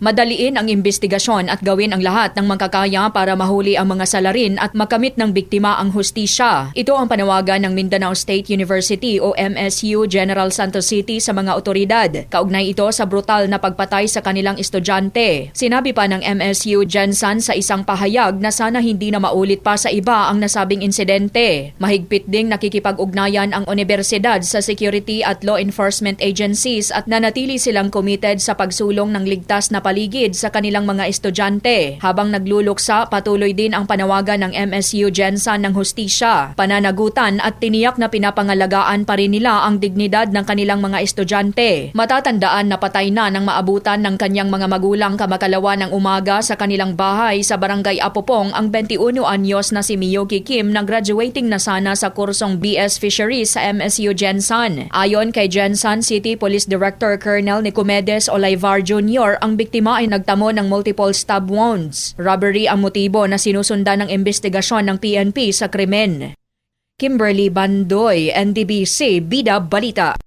Madaliin ang investigasyon at gawin ang lahat ng magkakaya para mahuli ang mga salarin at makamit ng biktima ang hustisya. Ito ang panawagan ng Mindanao State University o MSU General Santos City sa mga otoridad. Kaugnay ito sa brutal na pagpatay sa kanilang estudyante. Sinabi pa ng MSU Jensen sa isang pahayag na sana hindi na maulit pa sa iba ang nasabing insidente. Mahigpit ding nakikipag-ugnayan ang universidad sa security at law enforcement agencies at nanatili silang committed sa pagsulong ng ligtas na paligid sa kanilang mga estudyante. Habang nagluluksa, patuloy din ang panawagan ng MSU Jensen ng hustisya, pananagutan at tiniyak na pinapangalagaan pa rin nila ang dignidad ng kanilang mga estudyante. Matatandaan na patay na ng maabutan ng kanyang mga magulang kamakalawa ng umaga sa kanilang bahay sa barangay Apopong ang 21 anyos na si Miyoki Kim na graduating na sana sa kursong BS Fisheries sa MSU Jensen. Ayon kay Jensen City Police Director Colonel Nicomedes Olivar Jr., ang biktima ay nagtamo ng multiple stab wounds. Robbery ang motibo na sinusundan ng investigasyon ng PNP sa krimen. Kimberly Bandoy, NDBC, Bida Balita.